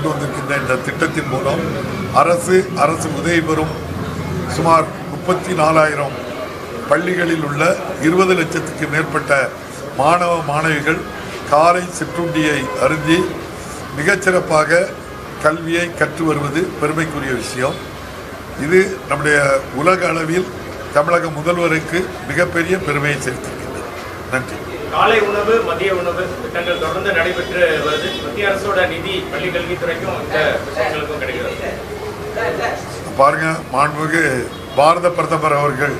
கொண்டு வந்திருக்கின்ற இந்த திட்டத்தின் மூலம் அரசு அரசு உதவி பெறும் சுமார் முப்பத்தி நாலாயிரம் பள்ளிகளில் உள்ள இருபது லட்சத்துக்கு மேற்பட்ட மாணவ மாணவிகள் காலை சிற்றுண்டியை அருந்தி மிகச்சிறப்பாக கல்வியை கற்று வருவது பெருமைக்குரிய விஷயம். இது நம்முடைய உலக அளவில் தமிழக முதல்வருக்கு மிகப்பெரிய பெருமையை சேர்த்திருக்கின்றது. நன்றி. காலை உணவு மதிய உணவு திட்டங்கள் தொடர்ந்து நடைபெற்று வருது. மத்திய அரசோட நிதி பள்ளி கல்வித்துறைக்கும் இந்த விஷயங்களுக்கும் கிடைக்கிறது. பாருங்க மாண்புமிகு பாரத பிரதமர் அவர்கள்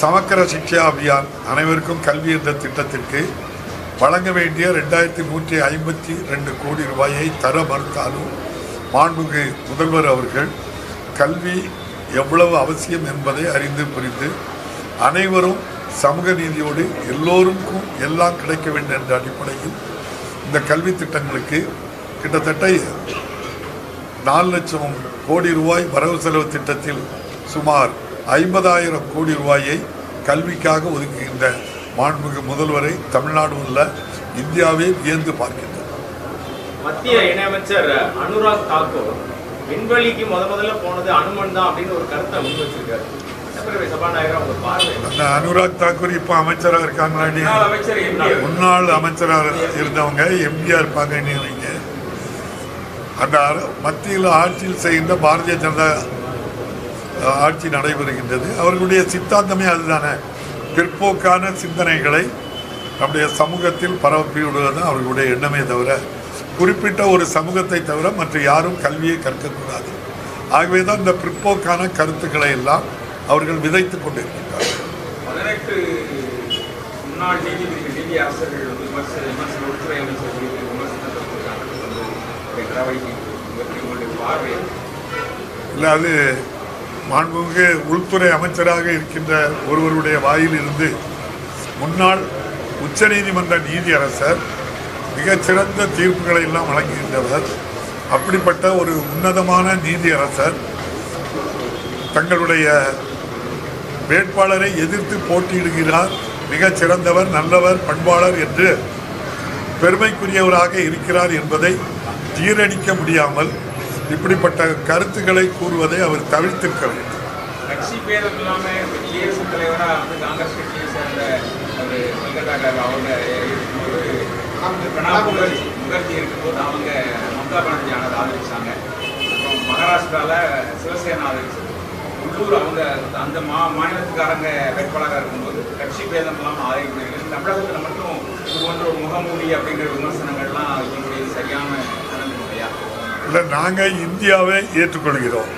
சமக்கர சிக்ஷா அபியான் அனைவருக்கும் கல்வி என்ற திட்டத்திற்கு வழங்க வேண்டிய ரெண்டாயிரத்தி நூற்றி ஐம்பத்தி ரெண்டு கோடி ரூபாயை தர மறுத்தாலும் மாண்புமிகு முதல்வர் அவர்கள் கல்வி எவ்வளவு அவசியம் என்பதை அறிந்து புரிந்து அனைவரும் சமூக நீதியோடு எல்லோருக்கும் எல்லாம் கிடைக்க வேண்டும் என்ற அடிப்படையில் இந்த கல்வி திட்டங்களுக்கு கிட்டத்தட்ட நாலு லட்சம் கோடி ரூபாய் வரவு செலவு திட்டத்தில் சுமார் ஐம்பதாயிரம் கோடி ரூபாயை கல்விக்காக ஒதுக்குகின்ற மாண்புமிகு முதல்வரை தமிழ்நாடு உள்ள இந்தியாவே வியந்து பார்க்கின்றது. மத்திய இணையமைச்சர் அனுராக் தாக்கூர் விண்வெளிக்கு முத முதல்ல போனது அனுமன் தான் அப்படின்னு ஒரு கருத்தை முன் வச்சிருக்காரு. அந்த அனுராக் தாக்கூர் இப்போ அமைச்சராக இருக்காங்களாடி முன்னாள் அமைச்சராக இருந்தவங்க எம்ஜிஆர் நினைங்க அந்த மத்தியில் ஆட்சியில் செய்கின்ற பாரதிய ஜனதா ஆட்சி நடைபெறுகின்றது. அவர்களுடைய சித்தாந்தமே அதுதானே. பிற்போக்கான சிந்தனைகளை நம்முடைய சமூகத்தில் பரப்பி விடுவது அவர்களுடைய எண்ணமே தவிர குறிப்பிட்ட ஒரு சமூகத்தை தவிர மற்ற யாரும் கல்வியை கற்கக்கூடாது. ஆகவே தான் இந்த பிற்போக்கான கருத்துக்களை எல்லாம் அவர்கள் விதைத்துக் கொண்டிருக்கின்றார்கள் பதினெட்டு முன்னாள் நீதிபதிகள் நீதி அரசர்கள் வந்து விமர்சன விமர்சன உள்துறை அமைச்சர் குறித்து விமர்சனத்தை கொடுத்தாங்க. அது வந்து ஒரு நடவடிக்கை பற்றி உங்களுடைய பார்வை இல்லை அது மாண்புமிகு உள்துறை அமைச்சராக இருக்கின்ற ஒருவருடைய வாயில் இருந்து முன்னாள் உச்சநீதிமன்ற நீதியரசர் மிகச்சிறந்த தீர்ப்புகளை எல்லாம் வழங்குகின்றவர் அப்படிப்பட்ட ஒரு உன்னதமான நீதியரசர் தங்களுடைய வேட்பாளரை எதிர்த்து போட்டியிடுகிறார் மிகச் சிறந்தவர் நல்லவர் பண்பாளர் என்று பெருமைக்குரியவராக இருக்கிறார் என்பதை ஜீரணிக்க முடியாமல் இப்படிப்பட்ட கருத்துக்களை கூறுவதை அவர் தவிர்த்திருக்க வேண்டும். கட்சி பேதம் இல்லாமல் குடியரசுத் தலைவராக வந்து காங்கிரஸ் கட்சியை சேர்ந்த ஒரு அவங்க இருக்கும்போது பிரணாப் முகர்ஜி முகர்ஜி இருக்கும்போது அவங்க மம்தா பானர்ஜி ஆதரிச்சாங்க. அப்புறம் சிவசேனா ஆதரிச்சது. உள்ளூர் அவங்க அந்த மா மாநிலத்துக்காரங்க வேட்பாளராக இருக்கும்போது கட்சி பேதம் இல்லாமல் ஆதரிக்கப்படுகிறது தமிழகத்தில் மட்டும் இது போன்ற ஒரு முகமூடி அப்படிங்கிற விமர்சனங்கள்லாம் இவங்களுடைய சரியான இல்லை நாங்கள் இந்தியாவை ஏற்றுக்கொள்கிறோம்.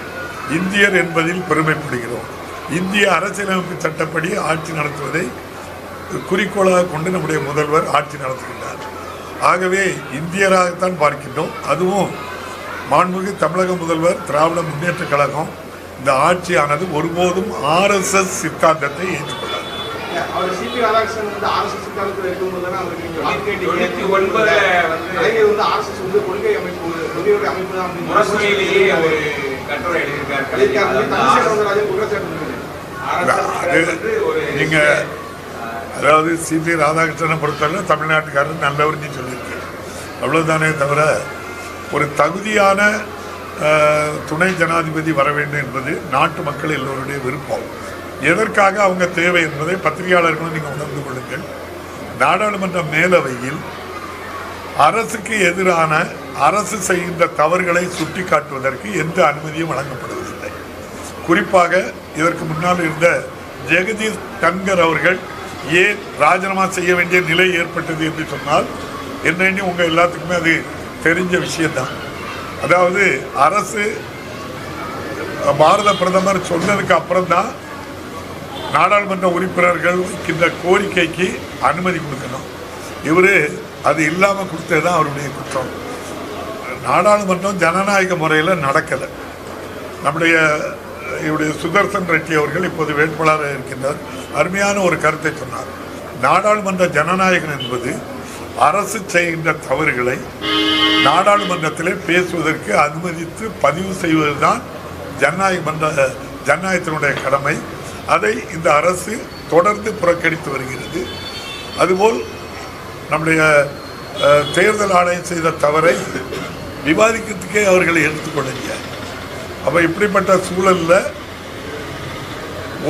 இந்தியர் என்பதில் பெருமைப்படுகிறோம். இந்திய அரசியலமைப்பு சட்டப்படி ஆட்சி நடத்துவதை குறிக்கோளாக கொண்டு நம்முடைய முதல்வர் ஆட்சி நடத்துகின்றார். ஆகவே இந்தியராகத்தான் பார்க்கின்றோம். அதுவும் மாண்புமிகு தமிழக முதல்வர் திராவிட முன்னேற்றக் கழகம் இந்த ஆட்சியானது ஒருபோதும் ஆர்எஸ்எஸ் சித்தாந்தத்தை ஏற்றுக்கொள்ளாது. நீங்க அதாவது சிபி ராதாகிருஷ்ணனை பொறுத்தவரை தமிழ்நாட்டுக்காரர் நல்லவர்னு சொல்லியிருக்கு அவ்வளவுதானே தவிர ஒரு தகுதியான துணை ஜனாதிபதி வர வேண்டும் என்பது நாட்டு மக்கள் எல்லோருடைய விருப்பம். எதற்காக அவங்க தேவை என்பதை பத்திரிகையாளர்களும் நீங்கள் உணர்ந்து கொள்ளுங்கள். நாடாளுமன்ற மேலவையில் அரசுக்கு எதிரான அரசு செய்கின்ற தவறுகளை சுட்டிக்காட்டுவதற்கு எந்த அனுமதியும் வழங்கப்படுவதில்லை. குறிப்பாக இதற்கு முன்னால் இருந்த ஜெகதீஷ் தன்கர் அவர்கள் ஏன் ராஜினாமா செய்ய வேண்டிய நிலை ஏற்பட்டது என்று சொன்னால் என்னென்னு உங்கள் எல்லாத்துக்குமே அது தெரிஞ்ச விஷயம்தான். அதாவது அரசு பாரத பிரதமர் சொன்னதுக்கு அப்புறம்தான் நாடாளுமன்ற உறுப்பினர்கள் வைக்கின்ற கோரிக்கைக்கு அனுமதி கொடுக்கணும். இவர் அது இல்லாமல் கொடுத்தது தான் அவருடைய குற்றம். நாடாளுமன்றம் ஜனநாயக முறையில் நடக்கலை. நம்முடைய இவருடைய சுதர்சன் ரெட்டி அவர்கள் இப்போது வேட்பாளராக இருக்கின்றார். அருமையான ஒரு கருத்தை சொன்னார். நாடாளுமன்ற ஜனநாயகம் என்பது அரசு செய்கின்ற தவறுகளை நாடாளுமன்றத்திலே பேசுவதற்கு அனுமதித்து பதிவு செய்வதுதான் ஜனநாயக மன்ற ஜனநாயகத்தினுடைய கடமை. அதை இந்த அரசு தொடர்ந்து புறக்கணித்து வருகிறது. அதுபோல் நம்முடைய தேர்தல் ஆணையம் செய்த தவறை விவாதிக்கிறதுக்கே அவர்களை எடுத்துக்கொள்ளலைங்க அப்போ இப்படிப்பட்ட சூழலில்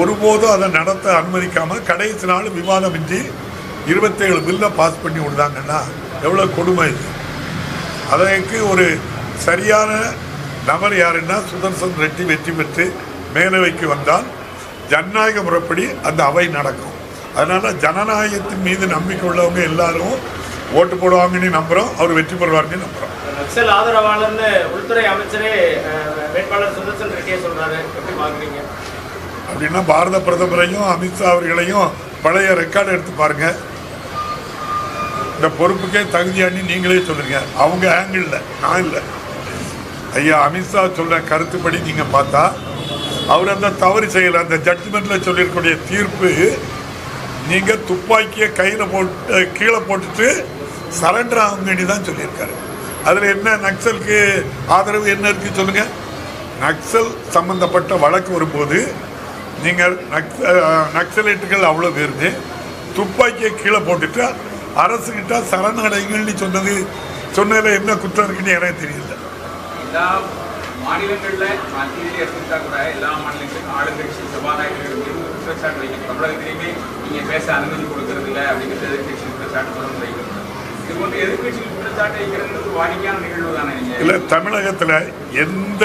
ஒருபோதும் அதை நடத்த அனுமதிக்காமல் கடைசி நாள் விவாதமின்றி இருபத்தேழு பில்லை பாஸ் பண்ணி விடுதாங்கன்னா எவ்வளவு கொடுமை இது? அதற்கு ஒரு சரியான நபர் யாருன்னா சுதர்சன் ரெட்டி வெற்றி பெற்று மேலவைக்கு வந்தால் ஜனநாயக முறைப்படி அந்த அவை நடக்கும். அதனால ஜனநாயகத்தின் மீது நம்பிக்கை உள்ளவங்க எல்லாரும் ஓட்டு போடுவாங்கன்னு நம்புறோம் அவர் வெற்றி பெறுவார்னு நம்புறோம். நக்சல் ஆதரவாளர்னு உள்துறை அமைச்சரே வேட்பாளர் சுதர்சன் ரெட்டியை எப்படி பாக்குறீங்க அப்படின்னா பாரத பிரதமரையும் அமித்ஷா அவர்களையும் பழைய ரெக்கார்டு எடுத்து பாருங்க. இந்த பொறுப்புக்கே தகுதியானி நீங்களே சொல்லுங்க. அவங்க ஆங்கிள் நான் இல்லை. ஐயா அமித்ஷா சொல்ற கருத்துப்படி நீங்க பார்த்தா அவர் அந்த தவறு செய்யல. அந்த ஜட்ஜ்மெண்ட்ல சொல்லியிருக்கக்கூடிய தீர்ப்பு நீங்க துப்பாக்கியை கையில போட்டு கீழே போட்டுட்டு சரண்டர் ஆகுங்கன்னு தான் சொல்லியிருக்காரு. அதுல என்ன நக்சலுக்கு ஆதரவு என்ன இருக்கு சொல்லுங்க? நக்சல் சம்பந்தப்பட்ட வழக்கு வரும்போது நீங்கள் நக்ச நக்சலைட்டுகள் அவ்வளோ பேருந்து துப்பாக்கியை கீழே போட்டுட்டு அரசுகிட்ட சரணடைங்கள்னு சொன்னது சொன்னதில் என்ன குற்றம் இருக்குன்னு எனக்கு தெரியல. மாநிலங்கள்ல மத்தியிலே எடுத்துக்கிட்டா கூட எல்லா மாநிலங்களுக்கும் ஆளுங்கட்சி சபாநாயகர்கள் மீது குற்றச்சாட்டு வைக்கும் தமிழகத்திலேயுமே பேச அனுமதி கொடுக்கறது இல்லை அப்படிங்கிறது எதிர்கட்சி குற்றச்சாட்டு தொடர்ந்து வைக்கிறது இது போன்ற எதிர்கட்சிகள் குற்றச்சாட்டு வைக்கிறது ஒரு வாடிக்கையான நிகழ்வு தானே இல்லை தமிழகத்தில் எந்த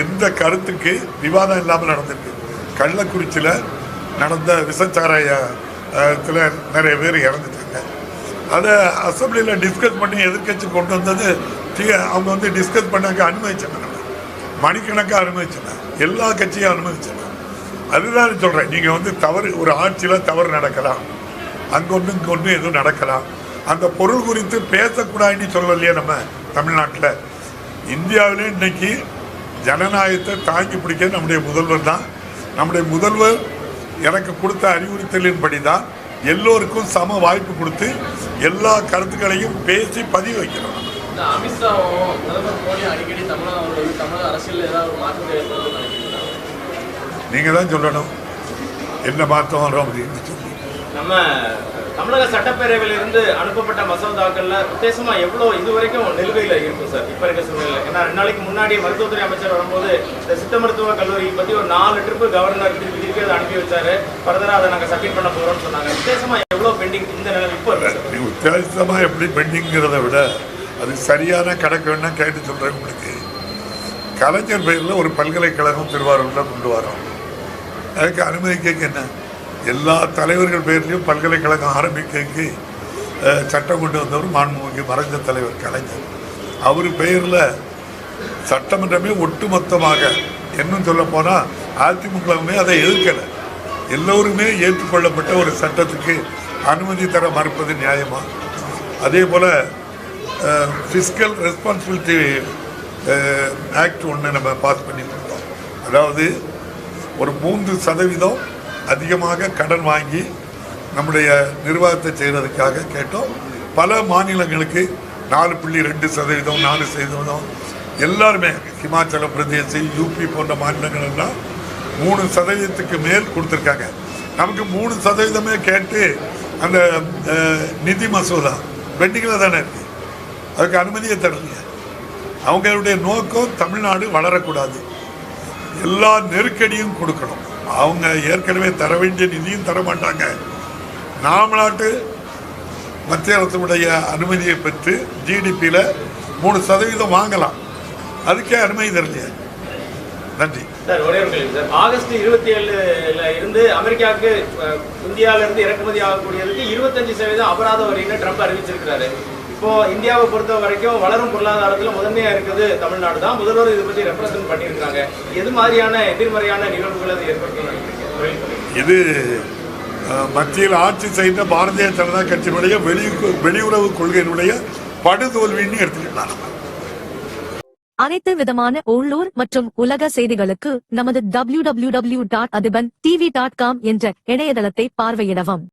எந்த கருத்துக்கு விவாதம் இல்லாமல் நடந்திருக்கு. கள்ளக்குறிச்சியில் நடந்த விசச்சாராயத்தில் நிறைய பேர் இறந்துட்டாங்க. அதை அசம்பிளியில் டிஸ்கஸ் பண்ணி எதிர்க்கட்சி கொண்டு வந்தது அவங்க வந்து டிஸ்கஸ் பண்ணாக்க அனுமதிச்சாங்க. மணிக்கணக்காக அனுமதிச்சேன் எல்லா கட்சியும் அனுமதிச்சேன் அதுதான் சொல்கிறேன் நீங்கள் வந்து தவறு ஒரு ஆட்சியில் தவறு நடக்கலாம். அங்கொன்று இங்கே ஒன்று எதுவும் நடக்கலாம். அந்த பொருள் குறித்து பேசக்கூடாதுன்னு சொல்லலையே நம்ம தமிழ்நாட்டில். இந்தியாவிலே இன்னைக்கு ஜனநாயகத்தை தாங்கி பிடிக்க நம்முடைய முதல்வர் தான். நம்முடைய முதல்வர் எனக்கு கொடுத்த அறிவுறுத்தலின்படி தான் எல்லோருக்கும் சம வாய்ப்பு கொடுத்து எல்லா கருத்துக்களையும் பேசி பதிவு வைக்கிறோம். நீங்கள் தான் சொல்லணும். என்ன மாற்றம் வரும் அப்படின்னு சொல்லி. நம்ம தமிழக சட்டப்பேரவையிலிருந்து அனுப்பப்பட்ட மசோதாக்கள்ல உத்தேசமா எவ்வளவு இது வரைக்கும் நிலுவையில இருக்கும் சார் இப்ப இருக்க சூழ்நிலை ஏன்னா ரெண்டு நாளைக்கு முன்னாடி மருத்துவத்துறை அமைச்சர் வரும்போது இந்த சித்த மருத்துவ கல்லூரியை பத்தி ஒரு நாலு ட்ரிப்பு கவர்னர் திருப்பி திருப்பி அதை அனுப்பி வச்சாரு. ஃபர்தரா அதை நாங்க சப்மிட் பண்ண போறோம்னு சொன்னாங்க. உத்தேசமா எவ்வளவு பெண்டிங் இந்த நிலை இப்போ இருக்கு உத்தேசமா எப்படி பெண்டிங்கிறத விட அது சரியான கணக்கு வேணா கேட்டு சொல்றேன் உங்களுக்கு. கலைஞர் பெயரில் ஒரு பல்கலைக்கழகம் திருவாரூரில் கொண்டு வரோம். அதுக்கு அனுமதி கேட்க என்ன? எல்லா தலைவர்கள் பேர்லேயும் பல்கலைக்கழகம் ஆரம்பிக்கிறதுக்கு சட்டம் கொண்டு வந்தவர் மாண்புமிகு மறைஞ்ச தலைவர் கலைஞர். அவர் பெயரில் சட்டமன்றமே ஒட்டுமொத்தமாக இன்னும் சொல்ல போனால் அதிமுகவுமே அதை எதிர்க்கலை. எல்லோருமே ஏற்றுக்கொள்ளப்பட்ட ஒரு சட்டத்துக்கு அனுமதி தர மறுப்பது நியாயமா? அதே போல் ஃபிஸ்கல் ரெஸ்பான்சிபிலிட்டி ஆக்ட் ஒன்று நம்ம பாஸ் பண்ணி கொடுத்தோம் அதாவது ஒரு மூன்று சதவீதம் அதிகமாக கடன் வாங்கி நம்முடைய நிர்வாகத்தை செய்கிறதுக்காக கேட்டோம். பல மாநிலங்களுக்கு நாலு புள்ளி ரெண்டு சதவீதம் நாலு சதவீதம். எல்லாருமே ஹிமாச்சல பிரதேசம் யூபி போன்ற மாநிலங்கள் எல்லாம் மூணு சதவீதத்துக்கு மேல் கொடுத்துருக்காங்க. நமக்கு மூணு சதவீதமே கேட்டு அந்த நிதி மசோதா பெண்டிங்கில் தானே இருக்கு. அதுக்கு அனுமதியை தரலைங்க அவங்களுடைய நோக்கம் தமிழ்நாடு வளரக்கூடாது. எல்லா நெருக்கடியும் கொடுக்கணும். அவங்க ஏற்கனவே தர வேண்டிய நிதியும் தர மாட்டாங்க. நாமநாட்டு மத்திய அரசுடைய அனுமதியை பெற்று ஜிடிபியில் மூணு சதவீதம் வாங்கலாம். அதுக்கே அனுமதி தரலையே. நன்றி. சார் ஒரே ஒரு கேள்வி சார். ஆகஸ்ட் இருபத்தி ஏழுல இருந்து அமெரிக்காவுக்கு இந்தியாவிலிருந்து இறக்குமதி ஆகக்கூடியதுக்கு இருபத்தஞ்சு சதவீதம் அபராத வரின்னு ட்ரம்ப் அறிவிச்சிருக்கிறாரு. இப்போ இந்தியாவை பொறுத்த வரைக்கும் வளரும் பொருளாதாரத்துல முதன்மையா இருக்குது தமிழ்நாடு தான் முதல்வர் இதை பத்தி ரெப்ரசென்ட் பண்ணியிருக்காங்க எது மாதிரியான எதிர்மறையான நிகழ்வுகள் அது ஏற்படுத்தும். இது மத்தியில் ஆட்சி செய்த பாரதிய ஜனதா கட்சியினுடைய வெளி வெளியுறவு கொள்கையினுடைய படுதோல்வின்னு எடுத்துக்கலாம் நம்ம. அனைத்து விதமான உள்ளூர் மற்றும் உலக செய்திகளுக்கு நமது www.adiban tv.com என்ற இணையதளத்தை பார்வையிடவும்